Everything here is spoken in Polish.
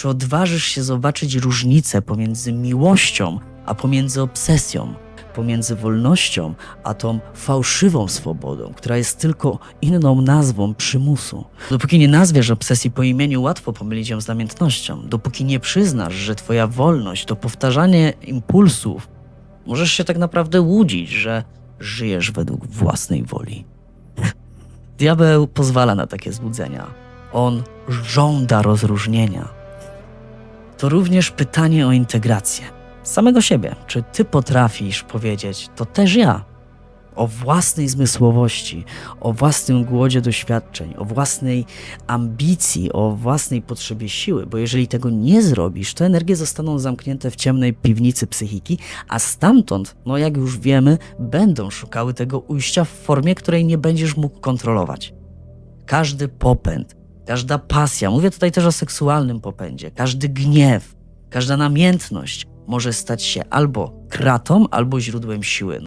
Czy odważysz się zobaczyć różnicę pomiędzy miłością, a pomiędzy obsesją? Pomiędzy wolnością, a tą fałszywą swobodą, która jest tylko inną nazwą przymusu. Dopóki nie nazwiesz obsesji po imieniu, łatwo pomylić ją z namiętnością. Dopóki nie przyznasz, że twoja wolność to powtarzanie impulsów, możesz się tak naprawdę łudzić, że żyjesz według własnej woli. Diabeł pozwala na takie złudzenia. On żąda rozróżnienia. To również pytanie o integrację samego siebie. Czy ty potrafisz powiedzieć, to też ja? O własnej zmysłowości, o własnym głodzie doświadczeń, o własnej ambicji, o własnej potrzebie siły, bo jeżeli tego nie zrobisz, to energie zostaną zamknięte w ciemnej piwnicy psychiki, a stamtąd, no jak już wiemy, będą szukały tego ujścia w formie, której nie będziesz mógł kontrolować. Każdy popęd, każda pasja, mówię tutaj też o seksualnym popędzie, każdy gniew, każda namiętność może stać się albo kratą, albo źródłem siły.